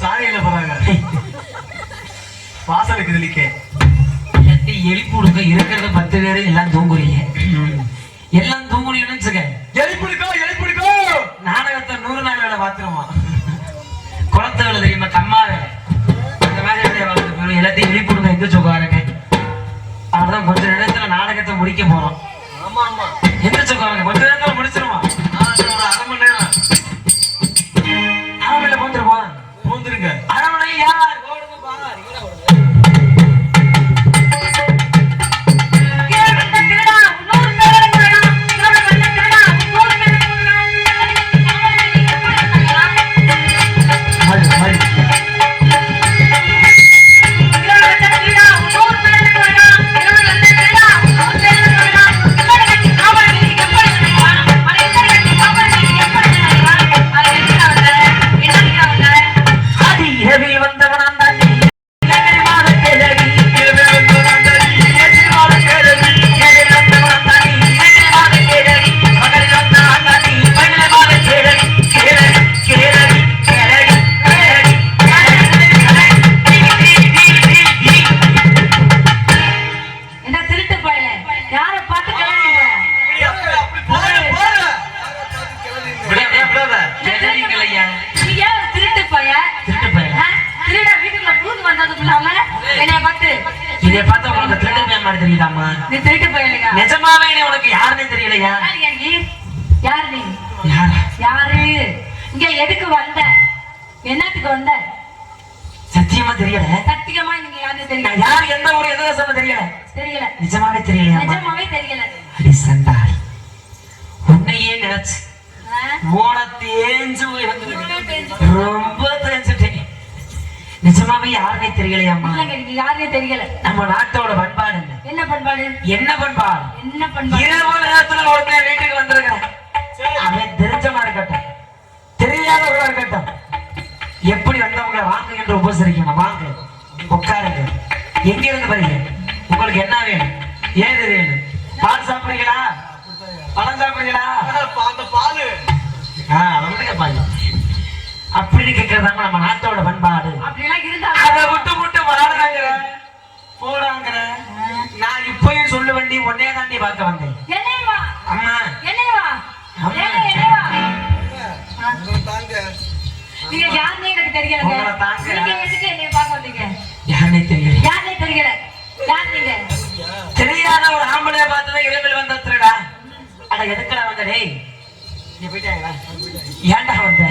சாலையில போறாங்க. வாசலுக்கு தெளிக்க கட்டி எழுப்பி விடுங்க இருக்கிறது பத்து பேரு எல்லாம் தூங்குறீங்க. எல்லாம் தூங்குனீங்கன்னு வச்சுக்க எழுப்பிடுக்கோ எழுப்பிடுக்கோ நாடகத்தை நூறு நாள் வேலை பார்த்துருமா குளத்து வேலை தெரியுமா? கம்மா வேலை. அந்த மாதிரி. எல்லாத்தையும் எழுப்பிடுங்க எந்த சொல்லுவாருங்க அவர்தான் கொஞ்ச நேரத்துல நாடகத்தை முடிக்க போறோம். ஆமா ஆமா. எந்த சொல்லுவாருங்க கொஞ்ச நேரத்துல முடிச்சிருவோம் உனக்கு யாருன்னு தெரியலையா? யார் நீ யாரா? இங்க எதுக்கு வந்த? என்னத்துக்கு வந்த? சத்தியமா தெரியல. சத்தியமா நீங்க யாருன்னு தெரியல. யார் எந்த ஊர் எதை சொல்ல தெரியல. தெரியல. நிஜமாவே தெரியலையா நிஜமாவே தெரியல. அடி சண்டாள். உன்னையே நினைச்சு ஆ? போன தேஞ்சு போய் வந்து இவ்வளவு பேஞ்சு. ரொம்ப தேஞ்சுட்டேன். நிஜமாவே இல்லைங்க நீங்க யாருன்னே தெரியல. நம்ம நாட்டோட பண்பாடு என்ன? என்ன பண்பாடு? என்ன பண்பாடு? என்ன பண்பாடு? இரவு நேரத்துல ஒருத்தன் வீட்டுக்கு வந்திருக்கான் அவன் தெரிஞ்சவனா இருக்கட்டும். தெரியாதவங்களா இருக்கட்டும். எப்படி வந்தவங்களை வாங்க என்று உபசரிக்கணும். வாங்க. உட்காருங்க. எங்க இருந்து வரீங்க? உங்களுக்கு என்ன வேணும்? ஏது வேணும்? பால் சாப்பிடுறீங்களா? பழம் சாப்பிடுறீங்களா? அந்த பாலு. ஆ, அவனுக்கு பால். அப்படின்னு கேட்கறதாங்க நம்ம நாட்டோட பண்பாடு அப்படிலாம் இருந்தா அதை விட்டு விட்டு வாடுறாங்கிற போடாங்கிற நான் இப்பயும் சொல்ல வேண்டி உன்னைய தாண்டி பார்க்க வந்தேன். அம்மா. நீங்க யாருன்னே எனக்கு தாங்க. நீங்க எதுக்கு என்னைய பார்க்க வந்தீங்க? யாருனே தெரியல. யாருன்னே தெரியல. யார் நீங்க? தெரியாத ஒரு ஆம்பளைய பார்த்துதான் இரவில் வந்த திருடா அட எதுக்குடா வந்த? டேய் நீ போயிட்டாங்களா ஏன்டா வந்த?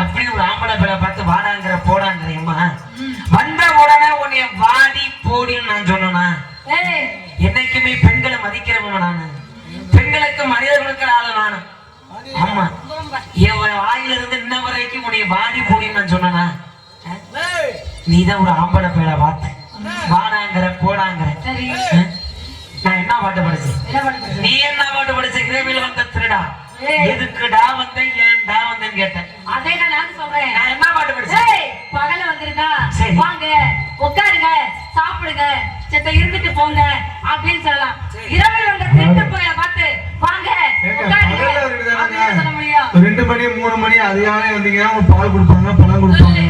அப்படி ஒரு ஆம்பளை பேரை பார்த்து வாடாங்கிற போடாங்கிற அம்மா. வந்த உடனே உன்னைய வாடி போடின்னு நான் சொன்னேனா? ஏய் என்னைக்குமே பெண்களை மதிக்கிறவன் நானு. பெண்களுக்கு மனித கொடுக்கிற ஆளு நானு. ஆமா. என் வாயில இருந்து இன்ன வரைக்கும் உன்னைய வாடி போடின்னு நான் சொன்னேனா? நீதான் ஒரு ஆம்பளை பேரை பார்த்து. வாடாங்கிற போடாங்கிற? நான் என்ன பாட்டு படிச்சேன்? நீ என்ன பாட்டு படிச்ச? கிரேவில வந்த திருடா. எதுக்குடா வந்த ஏன்டா வந்தேன்னு கேட்டேன். அதே தான் நானும் சொல்றேன். நான் என்ன பாட்டு படிச்சேன்? பகல வந்திருந்தா. வாங்க உட்காருங்க சாப்பிடுங்க. செத்த இருந்துட்டு போங்க அப்படின்னு சொல்லலாம். இரவில் வந்த திருட்டு போய பார்த்து வாங்க சொல்ல முடியும். ரெண்டு மணி மூணு மணி அதிகாலை வந்தீங்கன்னா பால் கொடுப்பாங்க பழம் கொடுப்பாங்க.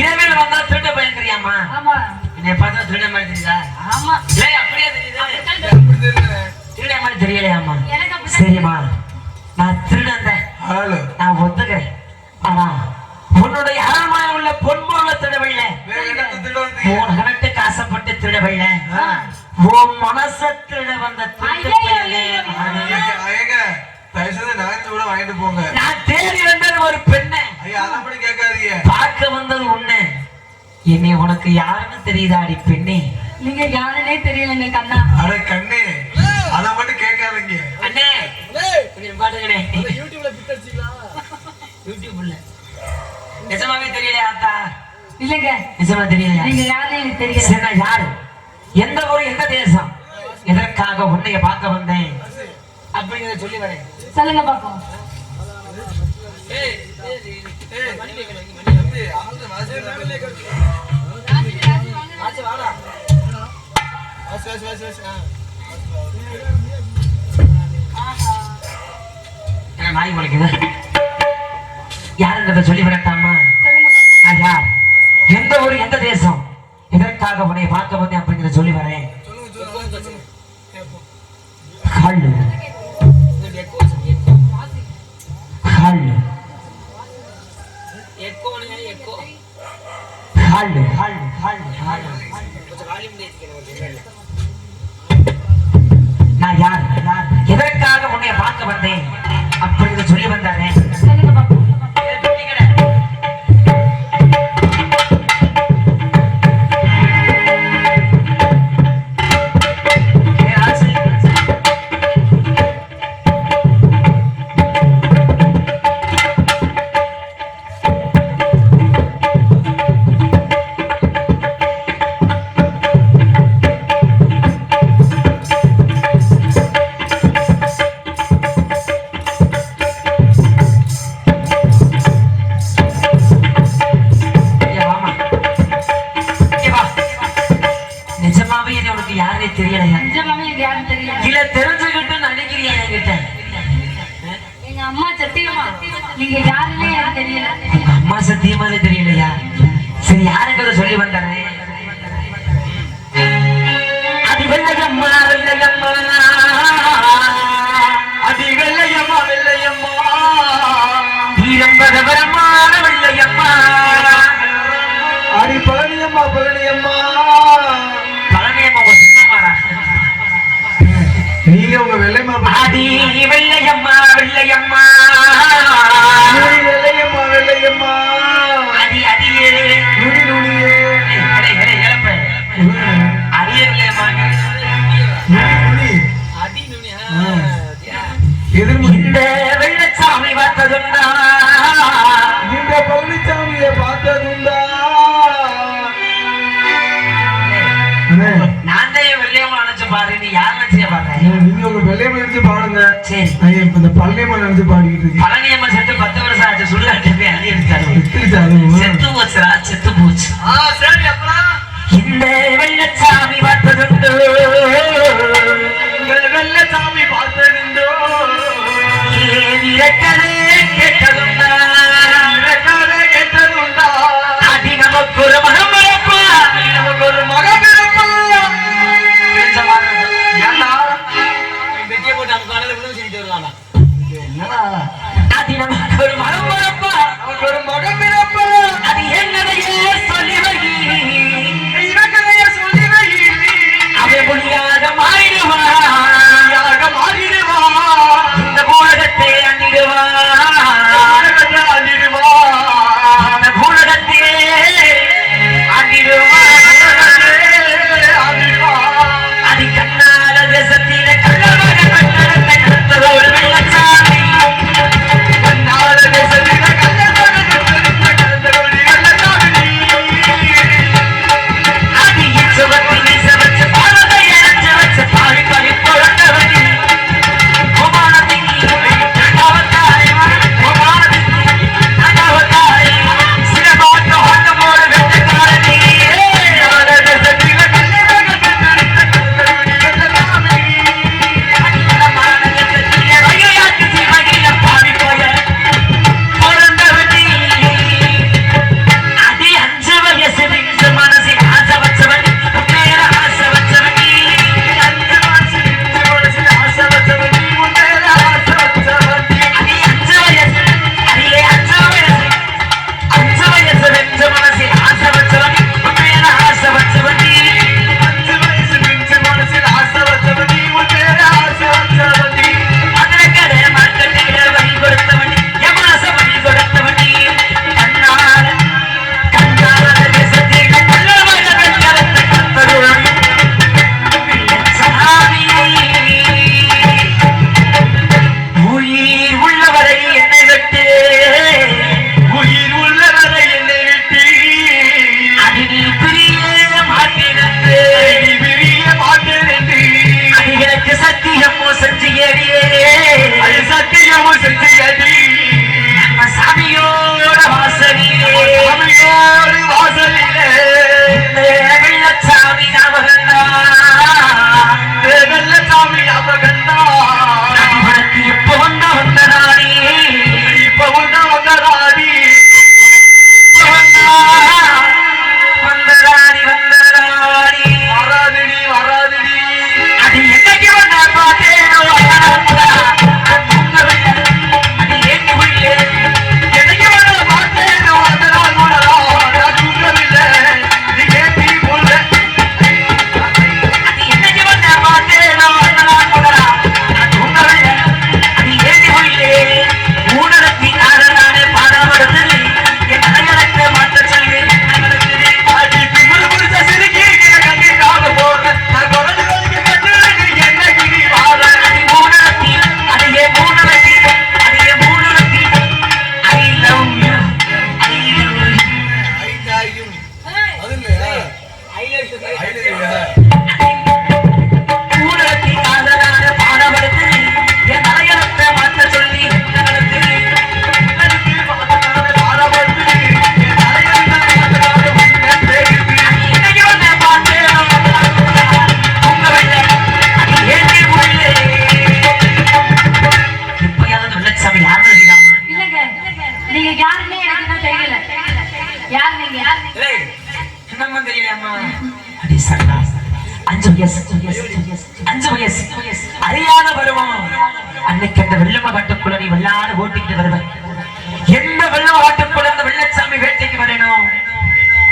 இரவில் வந்தா திருட பயங்கரியாமா ஆமா. என்னை பார்த்தா திருட மாதிரி தெரியுதா? ஆமா. ஏய் அப்படியே தெரியுது. திருட மாதிரி தெரியலையாமா சரிம்மா. நான் திருடன் தான் நான் ஒத்துக்கிறேன். ஆனா உன்னுடைய அரண்மனை உள்ள திருட வந்தீங்க உன் கணட்டுக்கு ஆசைப்பட்டு திருடவில்ல ஆ. உன் மனச திருட வந்த வாங்கிட்டு போங்க. நான் தேடி வந்தது ஒரு பெண்ணை. பார்க்க வந்தது உன்னை. என்னை உனக்கு யாருன்னு தெரியுதாடி பெண்ணே? நீங்க யாருன்னே தெரியலங்க கண்ணா. அட கண்ணே அதை மட்டும் கேட்காதீங்க அண்ணே கொஞ்சம் பாட்டுங்கண்ணே யூடியூப்ல நிஜமாவே தெரியலையா ஆத்தா இல்லங்க நிஜமா தெரியலையா நீங்க யாருன்னே எனக்கு சரி நான் யாரு? எந்த ஊர் எந்த தேசம்? எதற்காக உன்னைய பார்க்க வந்தேன்? அப்படிங்கிறத சொல்லி வரேன். சொல்லுங்க பாப்போம். நாய் உழைக்குது? யாருங்கிறத சொல்லி நான் யார்? எந்த ஊர் எந்த தேசம் எதற்காக உன்னை பார்க்க வந்தேன் அப்படிங்கிறத சொல்லி வரேன். பாடுவாங்க சரி ஐயா இப்ப இந்த பழனியம்மன் பத்து வருஷம் ஆச்சு. சுள்ளாட்டமே அடி எடுத்தாரு செத்து போச்சுரா செத்து போச்சு. சரி அப்புறம்? இந்த வெள்ளச்சாமி பார்த்ததுண்டு. வெள்ளச்சாமி பார்த்ததுண்டோ. ஏ விரட்டது விளையாட வருவோம்? அன்னைக்கு அந்த வெள்ளம காட்டுக்குள்ள நீ விளையாட ஓட்டிக்கிட்டு வருவேன் எந்த வெள்ளம காட்டுக்குள்ள அந்த வெள்ளச்சாமி வேட்டைக்கு வரணும்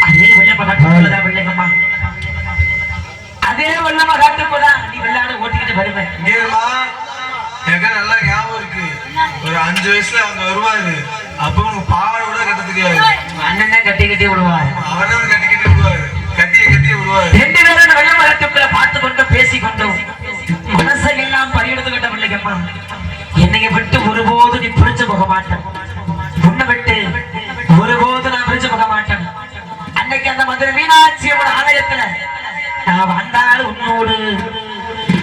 அதே வெள்ளம காட்டுக்குள்ளதான் வெள்ளங்கம்மா அதே வெள்ளம காட்டுக்குள்ள நீ விளையாட ஓட்டிக்கிட்டு வருவேன் எனக்கு நல்லா ஞாபகம் இருக்கு. ஒரு அஞ்சு வயசுல அவங்க வருவாரு. அப்ப உங்க பாவாடை கூட கட்டி கட்டி விடுவாரு. அவர் தான் கட்டிய கட்டி விடுவாரு. ரெண்டு பேரும் வெள்ளம காட்டுக்குள்ள பார்த்து கொண்டு பேசி கொண்டு பிள்ளைங்கம்மா என்னைய விட்டு ஒருபோது நீ பிரிஞ்சு போக மாட்டேன். உன்னை விட்டு ஒருபோது நான் பிரிஞ்சு போக மாட்டேன். அன்னைக்கு அந்த மதுரை மீனாட்சியோட ஆலயத்துல நான் வந்தாலும் உன்னோடு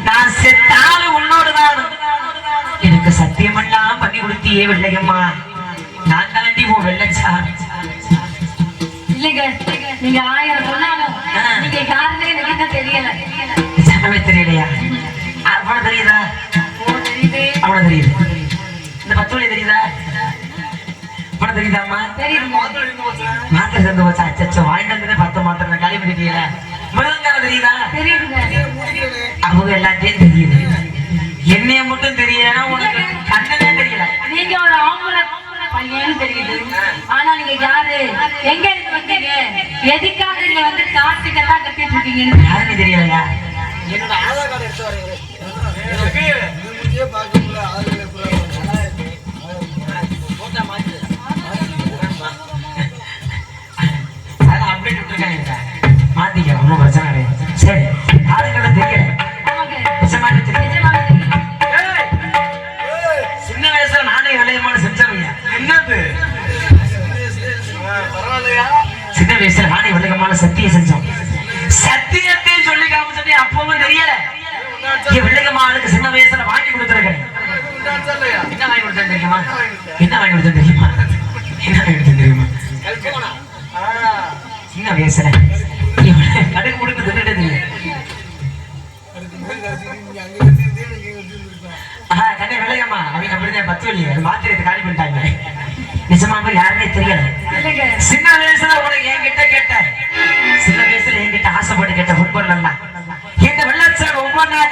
நான் செத்தாலும் உன்னோடு தான். எனக்கு சத்தியமெல்லாம் பண்ணி கொடுத்தியே வெள்ளையம்மா. நான் தாண்டி உன் வெள்ளச்சாமி இல்லைங்க நீங்க ஆயிரம் சொன்னாலும். நீங்க யாருன்னே எனக்கு இன்னும் தெரியல. நிஜமாவே தெரியலையா? அவனை தெரியுதா? ஓ தெரியுது. அவனை தெரியுது. இந்த பத்து மணி தெரியுதா? அவனை தெரியுதாம்மா மாத்திரை சேர்ந்து போச்சா அச்சச்சோ வாங்கிட்டு வந்து பத்து மாத்திரை காலி பண்ணிட்டீங்களா தெரியுதா? அவங்க எல்லாத்தையும் தெரியுது. என்னைய மட்டும் தெரியலன்னா உனக்கு கண்ணனே தெரியல. நீங்க ஒரு ஆம்பளை தெரியுது. ஆனா நீங்க யாரு? எங்க இருந்து வந்தீங்க? எதுக்காக நீங்க வந்து கார்த்திகை தான் கட்டிட்டு இருக்கீங்கன்னு? யாருமே தெரியலையா? என்னோட ஆதார் கார்டு எடுத்து போட்டா விட்டுருக்காங்க ஒன்றும் பிரச்சனை கிடையாது. சரி ஆளுங்களை தெரியும். சின்ன வயசுல நானே விளையமான செஞ்சவையா என்னது? பரவாயில்லையா? சின்ன வயசுல நானே விளையமான சத்தியம் செஞ்சோம். சத்தியத்தையும் சொல்லி காமிச்சதே அப்பவும் தெரியல. இங்க விளையமானுக்கு சின்ன வயசுல வாங்கி கொடுத்துருக்கேன் உண்டாச்சா இல்லையா என்ன வாங்கி கொடுத்தேன் தெரியுமா என்ன வாங்கி கொடுத்தேன் தெரியுமா என்ன வாங்கி கொடுத்தேன் தெரியுமா சின்ன வயசுல முடுக்கு தின்னுட்டே தெரியும் ஆஹா, கண்ணே விளையம்மா அவங்க அப்படிதான் பத்து வழி அது மாத்திரை காலி பண்ணிட்டாங்க யாருமே தெரியல சின்ன வயசுல உனக்கு என்கிட்ட கேட்ட சின்ன வயசுல என்கிட்ட ஆசைப்பட்டு கேட்ட ஃபுட்பால் எல்லாம் இந்த வெள்ளச்சார் ஒவ்வொன்றா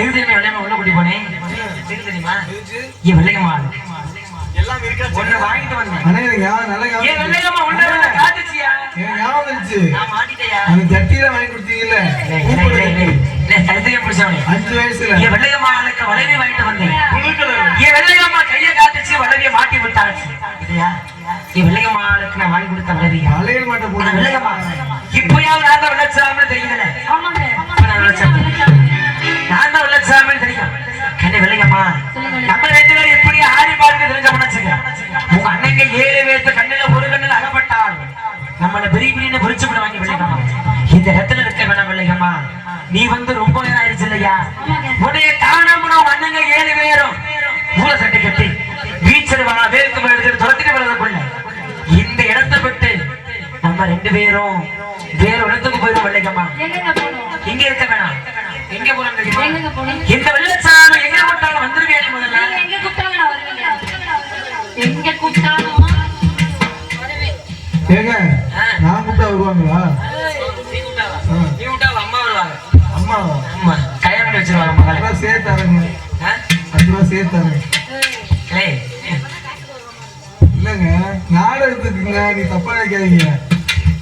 எது தெரியுமா வெள்ளையம்மா உள்ள கூட்டி போனேன் தெரியுமா? ஏன் வெள்ளையம்மா எல்லாம் இருக்கா ஒண்ணு வாங்கிட்டு வந்தேன். ஆனா எனக்கு ஞாபகம் நல்லா ஏன் ஞாபகம் வெள்ளையம்மா உள்ள வந்து காட்டுச்சியா? எனக்கு ஞாபகம் இருந்துச்சு நான் மாட்டிட்டேயா? அந்த ஜட்டியில வாங்கி கொடுத்தீங்கல்ல. சரித்திரம் பிடிச்சவனே. அஞ்சு வயசுல. என் வெள்ளையம்மாளுக்கு வளைவி வாங்கிட்டு வந்தேன். என் வெள்ளையம்மா கையை காட்டுச்சு வளவிய மாட்டி விட்டாச்சு. இல்லையா? என் வெள்ளையம்மாளுக்கு நான் வாங்கி கொடுத்த போட்டு வெள்ளையம்மா இப்பயாவது நான் தான் ஆமாங்க. இப்ப நான் வெள்ளச்சாமி தெரியும். கண்ணே வெள்ளையம்மா நம்ம ரெண்டு பேரும் எப்படி ஆடி பாருங்க தெரிஞ்ச பண்ணச்சுங்க உங்க அண்ணங்க ஏழு பேர்த்து கண்ணுல ஒரு கண்ணுல அகப்பட்டால் நம்மள பெரிய பெரிய பொறிச்சு விட வாங்கி வெள்ளையம்மா இந்த இடத்துல இருக்க வேணாம் வெள்ளையம்மா நீ வந்து ரொம்ப நேரம் ஆயிடுச்சு இல்லையா? உடைய காணாம உங்க அண்ணங்க ஏழு பேரும் மூல சட்டை கட்டி வீச்சர் வா வேருக்கு எடுத்து துரத்திட்டு வர்றதுக்குள்ள இந்த இடத்தை விட்டு நம்ம ரெண்டு பேரும் இந்த வெள்ளச்சாமி எங்க போட்டாலும் வந்துருவேன் முதல்ல. எங்க கூப்பிட்டாலும் நான் வருவேங்க எங்க கூப்பிட்டாலும் வருவேன் ஏங்க நான் கூப்பிட்டா வருவாங்களா? நீ அம்மா வருவாங்க. அம்மா? அம்மா கல்யாணம் வச்சிருவாங்க மகளை அப்புறம் சேர்த்தாருங்க ஆ? அஞ்சு ரூபா சேர்த்தாரு ஏய், இல்லைங்க நாடகத்துக்குங்க நீ தப்பா நினைக்காதீங்க.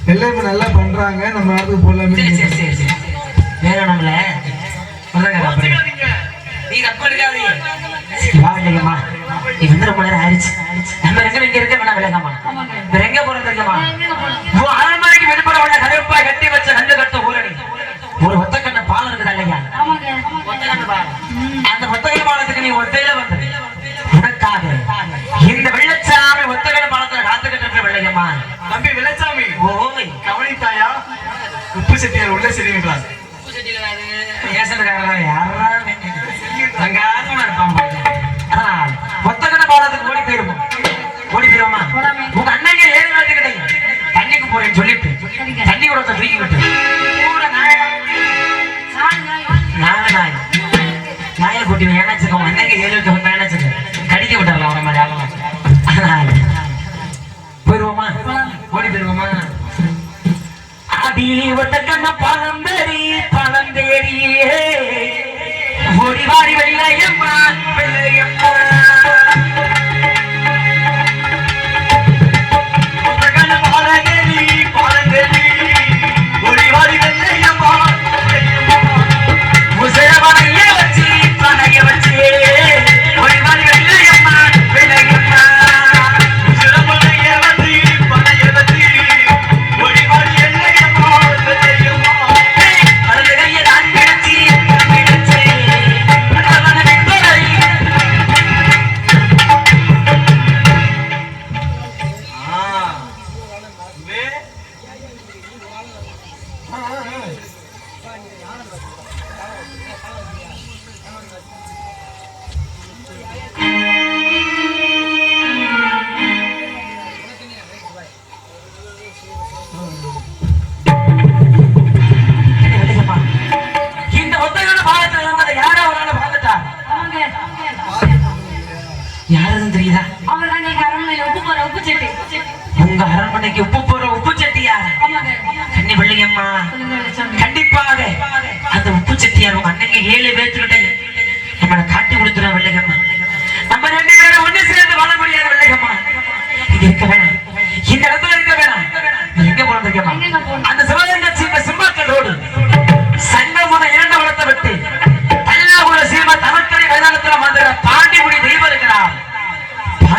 எல்லாருமே நல்லா பண்றாங்க நம்ம நாட்டுக்கு போலாமே சரி சரி சரி சொல்லுங்க அப்புறம். நீ தப்பு எடுக்காதீங்க வா இல்லைங்கம்மா நீ வந்து ரொம்ப நேரம் ஆயிடுச்சு. நம்ம ரெண்டு இங்க இருக்க போறது அரண்மனைக்கு வெளிப்புற உள்ள கருப்பா கட்டி வச்ச ரெண்டு கட்ட ஊரணி ஒரு ஒத்தக்கண்ண பாலம் இருக்குதா இல்லையா? அந்த ஒத்தக்கண்ண பாலத்துக்கு நீ ஒத்தையில வந்து. உனக்காக இந்த வெள்ளச்சாமி ஒத்தக்கண்ண பாலத்துல காத்துக்கிட்டு வெள்ளையம்மா. தம்பி வெள்ளச்சாமி. ஓய். கவனித்தாயா? உப்பு செட்டியார் உள்ள செல்லுகிறார் போறேன்னு சொல்லிட்டு தண்ணி கூட தூக்கி விட்டு. கூட நாயா நாலு நாய் நாய் கூட்டி அன்னைக்கு ஏழு எட்டு நினைச்சுக்க கடிக்க விட்டார்ல அவன மாதிரி ஆகலாம் போயிருவோமா? ஓடி போயிருவோமா? அடி கண்ண பழம்பெரி